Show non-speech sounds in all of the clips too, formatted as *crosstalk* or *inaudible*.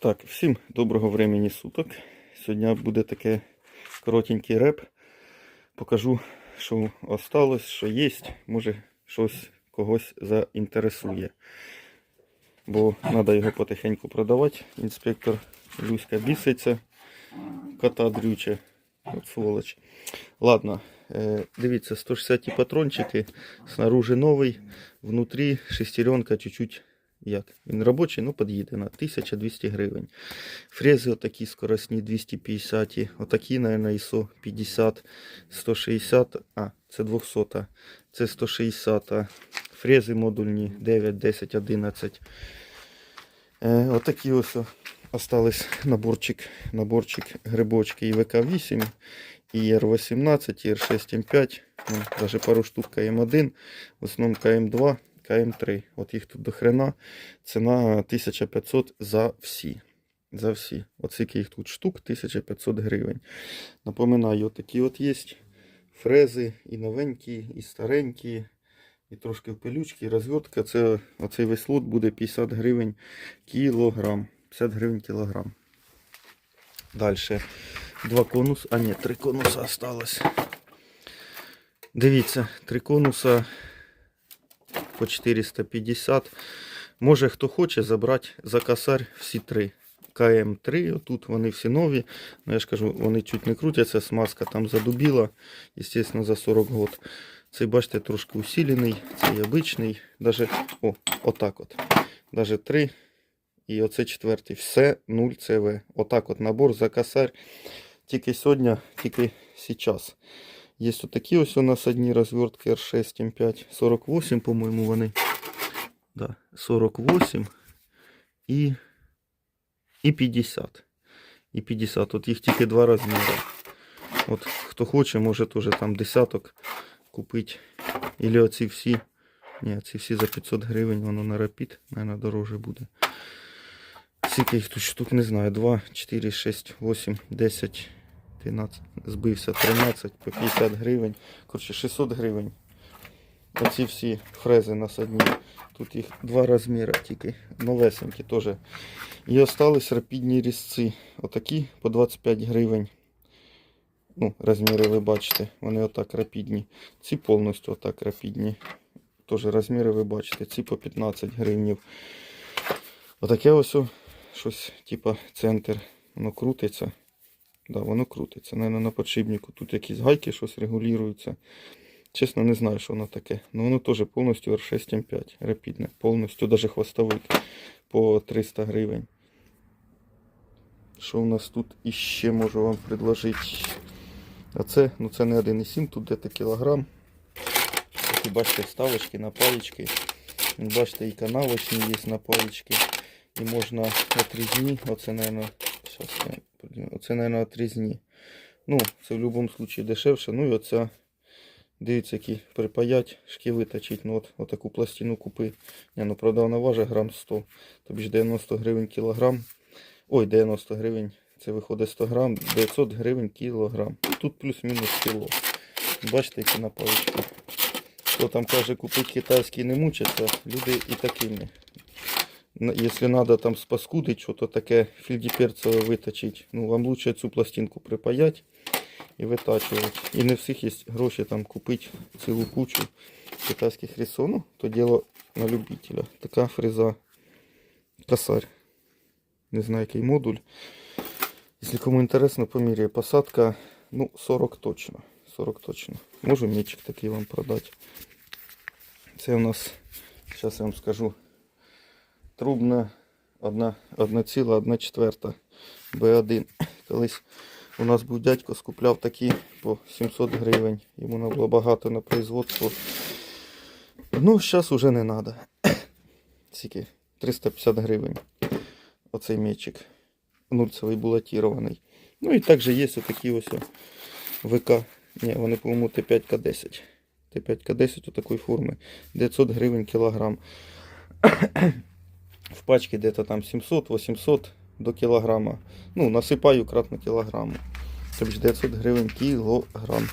Так, всім доброго времени суток. Сьогодні буде таке коротенький реп. Покажу, що осталось, що є. Може щось когось заінтересує. Бо треба його потихеньку продавати. Інспектор Люська біситься. Кота дрюче. От сволоч. Ладно, е, дивіться, 160 патрончики. Снаружи новий. Внутрі шестеренка чуть-чуть як? Він робочий, ну під'їде на 1200 гривень. Фрези отакі скоростні 250, отакі, наверное, ISO 50, 160, а, це 200, це 160. Фрези модульні 9, 10, 11. Е, отакі ось остались наборчик, наборчик грибочки ІВК-8, ІР-18, ІР-6М5, ну, даже пару штук КМ1, в основному КМ2, КМ3. От їх тут до хрена. Ціна 1500 за всі. За всі. От скільки їх тут штук, 1500 гривень. Напоминаю, такі от є фрези і новенькі, і старенькі, і трошки в пилючки, і розвертка. Це, оцей весь лот буде 50 гривень кілограм. 50 гривень кілограм. Далі. Два конус, а ні, три конуса осталось. Дивіться, три конуса по 450. Може хто хоче забрати за косарь всі три. КМ3, тут вони всі нові. Ну, я ж кажу, вони чуть не крутяться, смазка там задубіла, звісно, за 40 год. Цей, бачите, трошки усилений, цей обичний. Даже, о, отак от. Даже 3. І оце четвертий. Все 0 ЦВ. Отак от набор за косарь. Тільки сьогодні, тільки зараз. Є отакі ось у нас одні розвертки R6 М5. 48, по-моєму, вони. Да, 48 і, і 50. І 50. От їх тільки два розміри. От хто хоче, може теж там десяток купити. Ілі оці всі. Ні, ці всі за 500 гривень, воно на рапід, мабуть, дороже буде. Скільки їх тут штук, не знаю. 2, 4, 6, 8, 10, 12, збився 13 по 50 гривень. Коротше, 600 гривень. Оці всі фрези насадні. Тут їх два розміри тільки. Новесенькі теж. І остались рапідні різці. Отакі по 25 гривень. Ну, розміри ви бачите. Вони отак рапідні. Ці повністю отак рапідні. Теж розміри ви бачите. Ці по 15 гривнів. Отаке ось щось, типа центр. Воно крутиться. Да, воно крутиться. Наверное, на подшипнику. Тут якісь гайки, щось регулюються. Чесно, не знаю, що воно таке. Но воно теж повністю R6 М5. Рапідне. Повністю, даже хвостовик по 300 гривень. Що у нас тут іще можу вам предложити? А це, ну це не 1,7, тут де-то кілограм. Такі бачите, вставочки на палички. Бачите, і канавочні є на палички. І можна отрізні. Оце, наверное, щас я. Оце, наверное, отрізні. Ну, це в будь-якому випадку дешевше. Ну і оця, дивіться, які припаять, шківи точить. Ну от, отаку пластину купи. Ні, ну правда вона важить грам 100. Тобі ж 90 гривень кілограм. Ой, 90 гривень. Це виходить 100 грам, 900 гривень кілограм. Тут плюс-мінус кіло. Бачите, які на палички. Хто там каже, купити китайський не мучаться, люди і такими. На- Якщо треба там спаскудити, що то таке фільдіперцеве виточити, ну вам лучше цю пластинку припаять і витачувати. І не всіх є гроші там купити цілу кучу китайських рисов. Ну, то діло на любителя. Така фреза косарь. Не знаю, який модуль. Якщо кому інтересно, поміряє посадка, ну, 40 точно. 40 точно. Можу мечик такий вам продати. Це у нас, зараз я вам скажу, Трубна 1,1 четверта Б1. Колись у нас був дядько, скупляв такі по 700 гривень. Йому треба було багато на производство. Ну, зараз уже не треба. *coughs* Скільки? 350 гривень. Оцей мечик. Нульцевий булатірований. Ну і також є ось о ВК. Ні, вони, по-моєму, Т5К10. Т5К10 у такої форми. 900 гривень кілограм. В пачці где-то там 700-800 до кілограма. Ну, насипаю кратно кілограму. Тобто 900 гривень кілограм.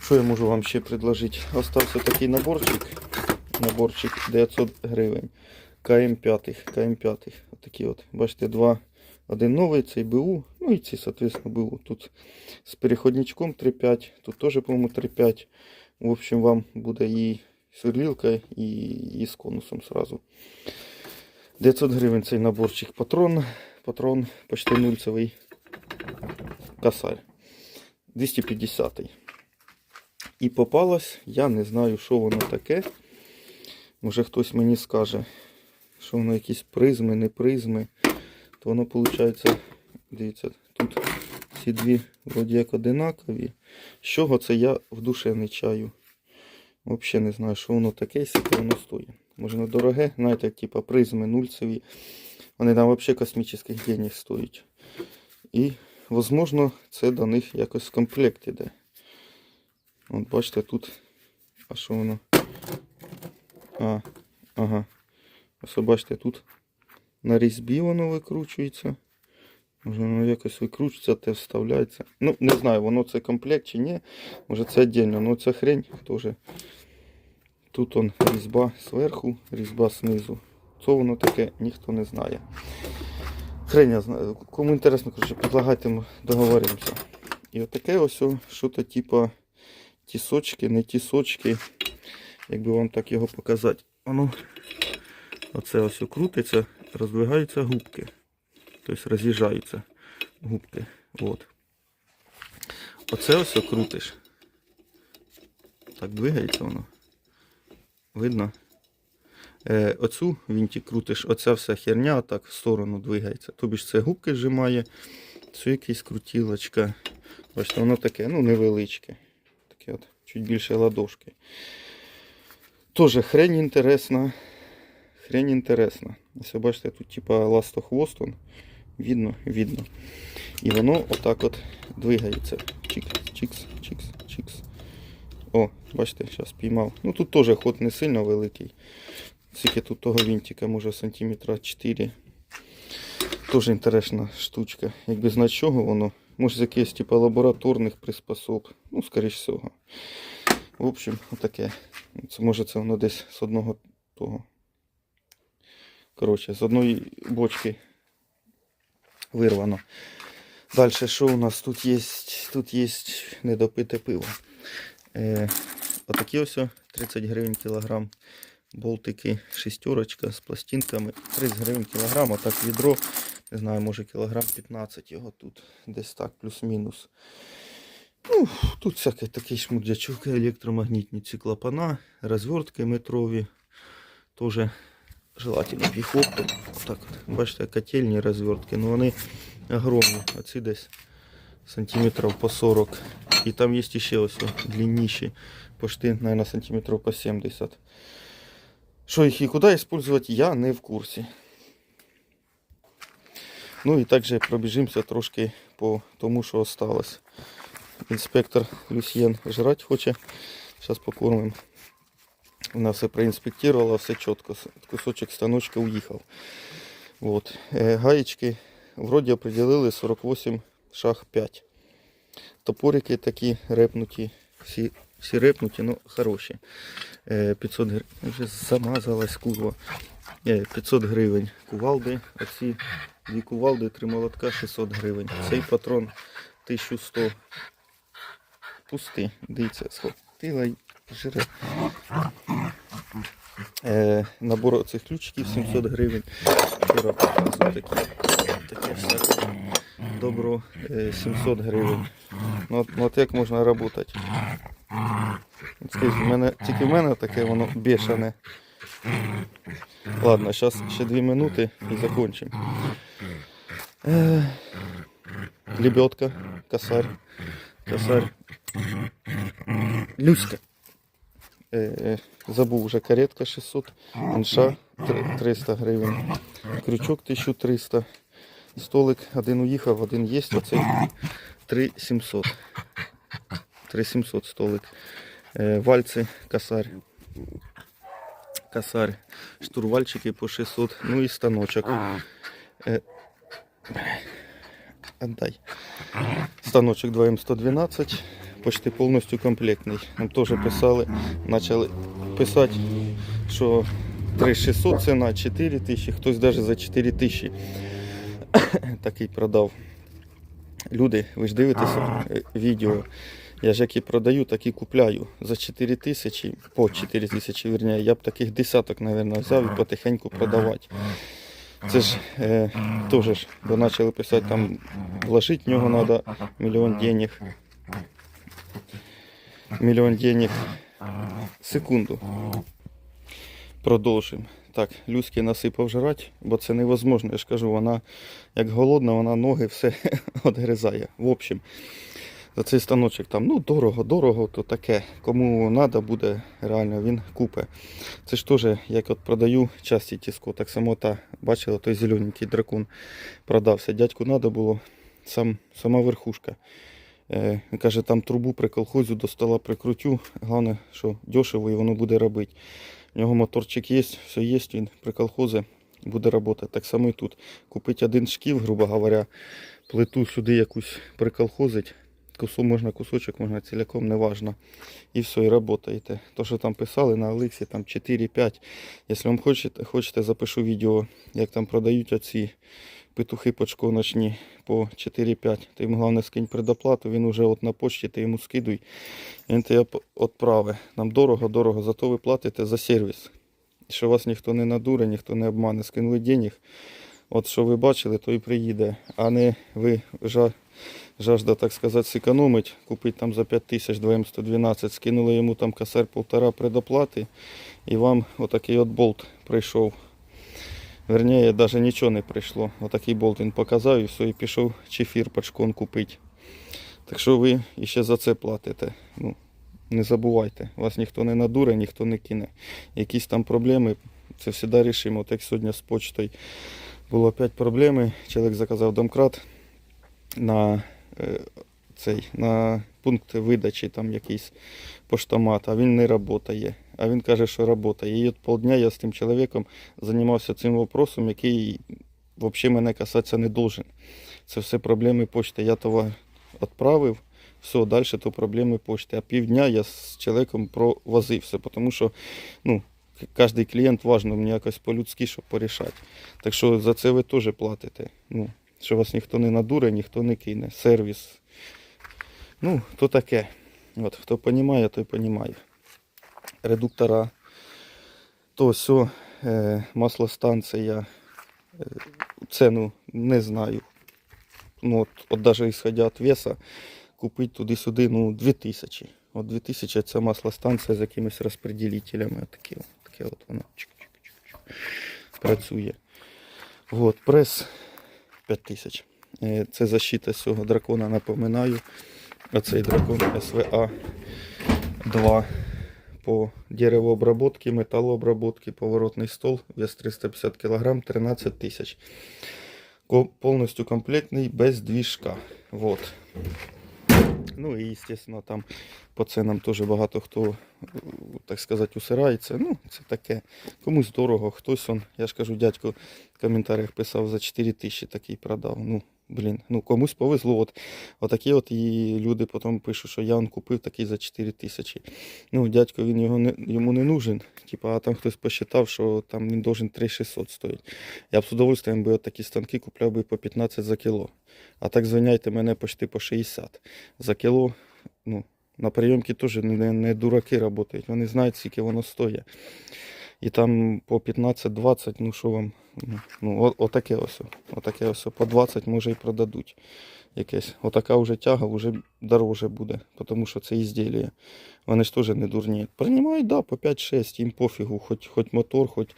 Що я можу вам ще предложити? Остався такий наборчик. Наборчик 900 гривень. КМ5. КМ5. такі от. Бачите, два. Один новий, цей БУ, ну і ці, соответственно, БУ. Тут з переходничком 3.5, тут теж, по-моєму, 3.5. В общем, вам буде і сверлілка, і, і з конусом сразу. 900 гривень цей наборчик патрон. Патрон почти нульцевий. Косарь. 250 І попалось, я не знаю, що воно таке. Може хтось мені скаже, що воно якісь призми, не призми. То воно виходить, дивіться, тут ці дві вроді як одинакові. З чого це я в душе не чаю. Взагалі не знаю, що воно таке, і скільки воно стоїть. Може не дороге, знаєте, типа призми нульцеві. Вони там взагалі космічних денег стоять. І, можливо, це до них якось в комплекті йде. От бачите, тут. А що воно? А, ага. Ось бачите, тут на різьбі воно викручується. Може воно якось викручується, те вставляється. Ну, не знаю, воно це комплект чи ні. Може це віддільно. Ну це хрень теж. Тут он різьба зверху, різьба знизу. Що воно таке, ніхто не знає. Хрень я знаю. Кому інтересно, коротше, предлагайте, договоримося. І отаке ось що-то типа тісочки, не тісочки. Якби вам так його показати. Воно оце ось крутиться, роздвигаються губки. Тобто роз'їжджаються губки. От. Оце ось крутиш. Так двигається воно. Видно? Е, оцю вінтик крутиш, оця вся херня так в сторону двигається. Тобі ж це губки зжимає, це якась крутілочка. Бачите, воно таке, ну, невеличке. Таке от, чуть більше ладошки. Тоже хрень інтересна. Хрень інтересна. Ось бачите, тут типа ластохвост. Видно, видно. І воно отак от двигається. Чикс, чикс, чикс, чикс. О, бачите, зараз піймав. Ну тут теж ход не сильно великий. Скільки тут того вінтика, може сантиметра 4. Теж інтересна штучка. Якби знати чого воно. Може з якихось типу, лабораторних приспособ. Ну, скоріш всього. В общем, отаке. Це може це воно десь з одного того. Коротше, з одної бочки вирвано. Далі, що у нас тут є? Тут є недопите пиво. Е, отакі ось 30 гривень кілограм. Болтики, шестерочка з пластинками. 30 гривень кілограм, а так відро. Не знаю, може кілограм 15 його тут. Десь так, плюс-мінус. Ну, тут всякий такий шмурдячок, електромагнітні ці клапана, розвертки метрові. Тоже желательно їх оптом. Бачите, котельні розвертки, ну вони огромні. Оці десь сантиметрів по 40. І там є ще ось длинніші, почти, наверное, сантиметрів по 70. Що їх і куди використовувати, я не в курсі. Ну і також пробіжимося трошки по тому, що осталось. Інспектор Люсьєн жрать хоче. Зараз покормимо. Вона все проінспектувала, все чітко. Кусочок станочка уїхав. Вот. Е, гаєчки вроді определили 48 шаг 5. Топорики такі репнуті, всі, всі репнуті, ну хороші. Е, 500 гривень. Вже замазалась курва. Е, 500 гривень кувалди. Оці дві кувалди, три молотка 600 гривень. Цей патрон 1100. Пусти. Дивіться, схватила й жре. Е, набор цих ключиків 700 гривень. Вчора показую такі. Таке всяке добро е, 700 гривень. Ну, от, ну, як можна працювати? Скажіть, в мене, тільки в мене таке воно бешене. Ладно, зараз ще 2 минути і закончимо. Е, лебедка, косарь, косарь. Люська. Е, забув вже каретка 600, інша 300 гривень, крючок 1300, столик один уїхав, один є, оцей 3700. 3700 столик. Е, вальці, косарь. Косарь. Штурвальчики по 600, ну і станочок. Е, Отдай. Станочок 2М112, почти повністю комплектний. Нам теж писали, почали писати, що 3600 ціна, 4 тисячі, хтось навіть за 4 тисячі *laughs* такий продав. Люди, ви ж дивитеся е, відео. Я ж як і продаю, так і купляю. За 4 тисячі, по 4 тисячі, вірніше, я б таких десяток, мабуть, взяв і потихеньку продавати. Це ж е, теж ж, бо почали писати, там вложити в нього треба мільйон денег. Мільйон денег. Секунду. Продовжимо. Так, Люськи насипав жрати, бо це невозможно. Я ж кажу, вона як голодна, вона ноги все *laughs* відгризає. В общем, за цей станочок там, ну, дорого, дорого, то таке. Кому треба буде, реально він купе. Це ж теж, як от продаю часті тіску, так само та, бачила, той зелененький дракон продався. Дядьку треба було, сам, сама верхушка. Е, каже, там трубу при колхозі до стола прикрутю. Головне, що дешево і воно буде робити. У нього моторчик є, все є, він при колхозі буде працювати. Так само і тут. Купити один шків, грубо говоря, плиту сюди якусь приколхозить. Кусу можна кусочок, можна ціляком, неважно. І все, і працюєте. То, що там писали на Олексі, там 4-5. Якщо вам хочете, хочете, запишу відео, як там продають оці петухи почконочні по 4-5. Ти йому головне скинь предоплату, він уже от на почті, ти йому скидуй. Він тебе відправить. Нам дорого-дорого, зато ви платите за сервіс. Що вас ніхто не надуре, ніхто не обмане, скинули денег. От що ви бачили, то і приїде. А не ви жажда, так сказати, зекономить, купити там за 5 тисяч 2М112, скинули йому там косарь полтора предоплати, і вам отакий от болт прийшов. Верніше, навіть нічого не прийшло. Отакий болт він показав і все, і пішов чефір пачкон купити. Так що ви іще за це платите. Ну, не забувайте, вас ніхто не надуре, ніхто не кине. Якісь там проблеми, це завжди рішимо. От як сьогодні з почтою було 5 проблеми. Чоловік заказав домкрат на е, цей на пункт видачі там якийсь поштомат, а він не працює. А він каже, що працює. І от полдня я з тим чоловіком займався цим вопросом, який взагалі мене касатися не должен. Це все проблеми почти. Я товар відправив, все, далі то проблеми почти. А півдня я з чоловіком провозився, тому що ну, кожен клієнт важливо мені якось по-людськи, щоб порішати. Так що за це ви теж платите. Ну, що вас ніхто не надуре, ніхто не кине. Сервіс. Ну, то таке. От, хто розуміє, той розуміє. Редуктора. То все, маслостанція. Е, ціну не знаю. Ну, от, от даже исходя від веса, купити туди-сюди, ну, 2000. От 2000 це маслостанція з якимись розподілителями. От, таке от воно чик-чик-чик-чик працює. От, прес 5000. Е, Це защита з цього дракона, напоминаю. Оцей дракон СВА 2 по деревообработці, металообработці, поворотний стол, вес 350 кг, 13 тисяч. Ко- Повністю комплектний, без двіжка. Вот. Ну і, звісно, там по ценам теж багато хто, е, так сказати, усирається. Ну, це таке. Комусь дорого, хтось он, я ж кажу, дядько в коментарях писав за 4 тисячі такий продав. Ну, блін, ну комусь повезло. От, отакі от і люди потім пишуть, що я он купив такий за 4 тисячі. Ну, дядько він його не, йому не нужен. Типа, а там хтось посчитав, що там він должен 3600 стоїть. Я б з удовольствием би такі станки купляв би по 15 за кіло. А так звиняйте мене почти по 60 за кіло. Ну, на прийомки теж не, не дураки працюють. Вони знають, скільки воно стоїть. І там по 15-20, ну що вам, ну, отаке ось. Отаке ось по 20 може і продадуть. Якесь. Отака вже тяга вже дороже буде, тому що це ізділля. Вони ж теж не дурні. Приймають, да, по 5-6, їм пофігу, хоч, хоч мотор, хоч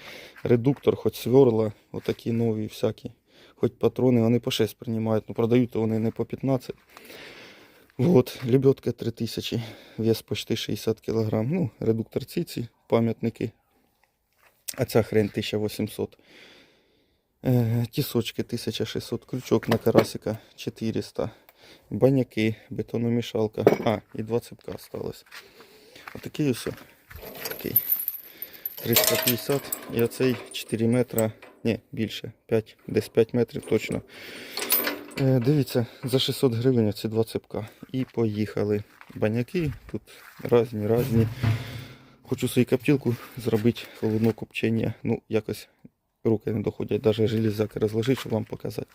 редуктор, хоч сверла, отакі нові всякі. Хоч патрони, вони по 6 приймають, ну продають то вони не по 15. Вот, лебедка 3000, вес почти 60 кг. Ну, редуктор ціці, пам'ятники. А ця хрень 1800. Е, тісочки 1600, крючок на карасика 400. Баняки, бетономішалка. А, і два цепка осталось. Отакий ось. Такий. 350. І оцей 4 метра. Ні, більше. 5, десь 5 метрів точно. Е, Дивіться, за 600 гривень ці два цепка. І поїхали. Баняки тут різні, різні. Хочу свою коптілку зробити головне копчення. Ну, якось руки не доходять, навіть железяки розложити, щоб вам показати.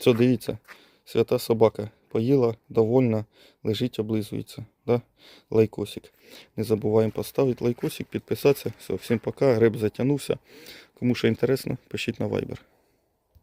Це дивіться, свята собака поїла, довольна, лежить, облизується. Да? Лайкосик. Не забуваємо поставити лайкосик, підписатися. Все, всім пока, гриб затягнувся. Кому що інтересно, пишіть на Viber.